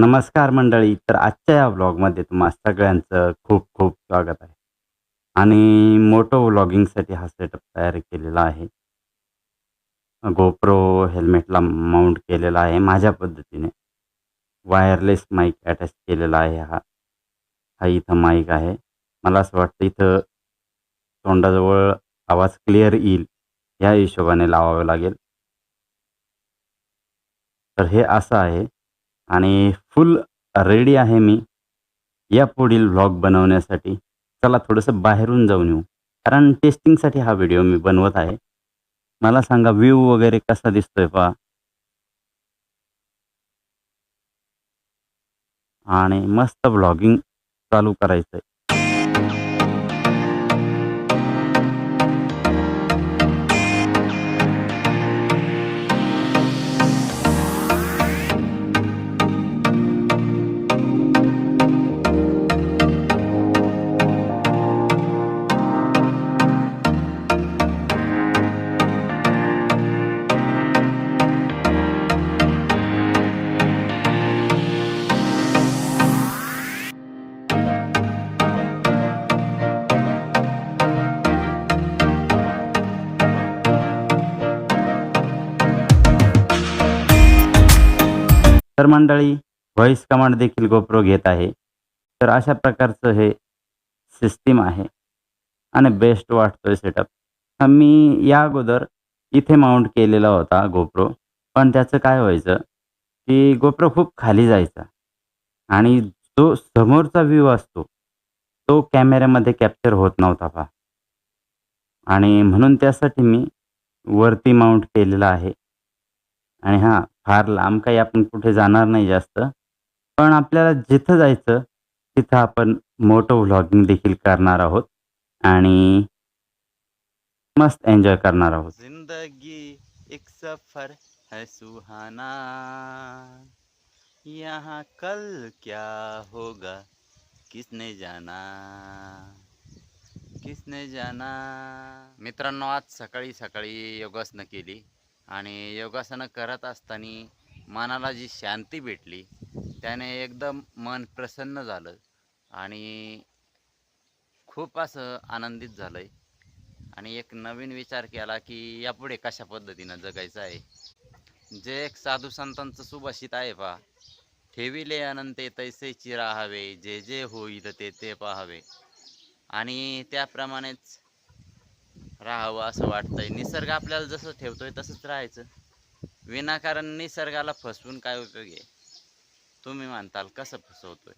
नमस्कार मंडळी. तर आजच्या या व्लॉगमध्ये तुम्हा सगळ्यांचं खूप खूप स्वागत आहे. आणि मोटो व्लॉगिंगसाठी हा सेटअप तयार केलेला आहे. गोप्रो हेल्मेटला माउंट केलेला आहे माझ्या पद्धतीने. वायरलेस माईक अटॅच केलेला आहे हा. हा इथं माईक आहे. मला असं वाटतं इथं तोंडाजवळ आवाज क्लिअर येईल या हिशोबाने लावावं लागेल. तर हे असं आहे आणि फुल रेडी आहे मी या पुढील व्लॉग बनवण्यासाठी. चला थोडंसं बाहेरून जाऊन येऊ. कारण टेस्टिंगसाठी हा व्हिडिओ मी बनवत आहे. मला सांगा व्ह्यू वगैरे कसा दिसतोय पहा. आणि मस्त ब्लॉगिंग चालू करायचंय. तर मंडळी व्हॉईस कमांड देखील गोप्रो घेत आहे. तर अशा प्रकारचं हे सिस्टीम आहे आणि बेस्ट वाटतोय सेटअप. मी या अगोदर इथे माउंट केलेला होता गोप्रो पण त्याचं काय व्हायचं, की गोप्रो खूप खाली जायचा आणि जो समोरचा व्ह्यू असतो, तो कॅमेऱ्यामध्ये कॅप्चर होत नव्हता पहा. आणि म्हणून त्यासाठी मी वरती माउंट केलेला आहे. आणि हां, फार लांब काही आपण कुठे जाणार नाही जास्त. पण आपल्याला जिथं जायचं, तिथं आपण मोटो व्लॉगिंग देखील करणार आहोत आणि मस्त एन्जॉय करणार आहोत. जिंदगी एक सफर है सुहाना यहाँ कल क्या होगा किसने जाना किसने जाना मित्रांनो आज सकाळी सकाळी योगासनं केली आणि योगासनं करत असताना मनाला जी शांती भेटली त्याने एकदम मन प्रसन्न झालं आणि खूप असं आनंदित झालं आहे आणि एक नवीन विचार केला की यापुढे कशा पद्धतीनं जगायचं आहे? जे एक साधू संतांचं सुभाषित आहे पहा ठेविले अनंते तैसेची राहावे जे जे होईल ते ते पाहावे. आणि त्याप्रमाणेच राहावं असं वाटतंय. निसर्ग आपल्याला जसं ठेवतोय तसंच राहायचं. विनाकारण निसर्गाला फसवून काय उपयोग आहे? तुम्ही म्हणताल कसं फसवतोय?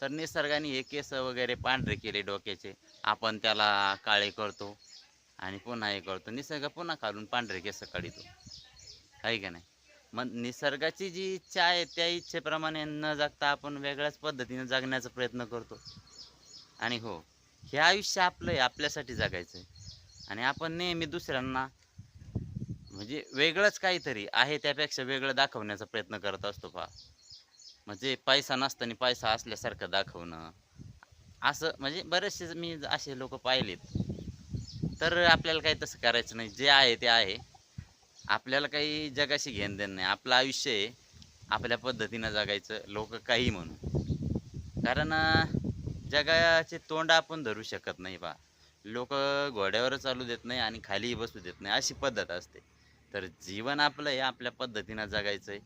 तर निसर्गाने हे केस वगैरे पांढरे केले डोक्याचे. आपण त्याला काळे करतो आणि पुन्हा हे करतो. निसर्ग पुन्हा काढून पांढरे केस काढितो. आहे का नाही? मग निसर्गाची जी इच्छा आहे त्या इच्छेप्रमाणे न जगता आपण वेगळ्याच पद्धतीने जगण्याचा प्रयत्न करतो. आणि हो हे आयुष्य आपलं आहे आपल्यासाठी जगायचं आहे आणि आपण नेहमी दुसऱ्यांना म्हणजे वेगळंच काहीतरी आहे त्यापेक्षा वेगळं दाखवण्याचा प्रयत्न करत असतो पहा. म्हणजे पैसा नसताना पैसा असल्यासारखं दाखवणं. असं म्हणजे बरेचसे मी असे लोक पाहिलेत. तर आपल्याला काही तसं करायचं नाही. जे आहे ते आहे. आपल्याला काही जगाशी घेणं देणं नाही. आपलं आयुष्य आहे. आपल्या पद्धतीनं जगायचं. लोक काही म्हणू कारण जगाचे तोंड आपण धरू शकत नाही बा लोक घोड्यावर चालू देत नाही आणि खालीही बसू देत नाही. अशी पद्धत असते. तर जीवन आपलं हे आपल्या पद्धतीनं जगायचं आहे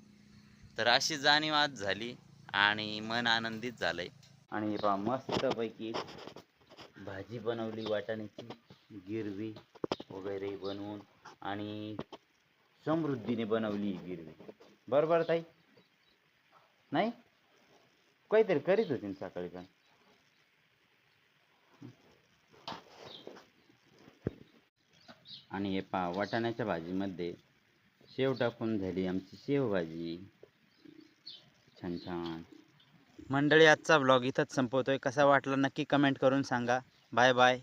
तर अशी जाणीव आज झाली आणि मन आनंदित झालंय. आणि बा मस्तपैकी भाजी बनवली वाटाण्याची गिरवी वगैरे बनवून आणि समृद्धीने बनवली गिरवी. बरोबर ताई? नाही? काहीतरी करीत होती सकाळी पण. आणि हे पहा वाटाण्याच्या भाजीमध्ये शेव टाकून झाली आमची शेवभाजी छान छान. मंडळी आजचा ब्लॉग इथंच संपवतोय. कसा वाटला नक्की कमेंट करून सांगा. Bye bye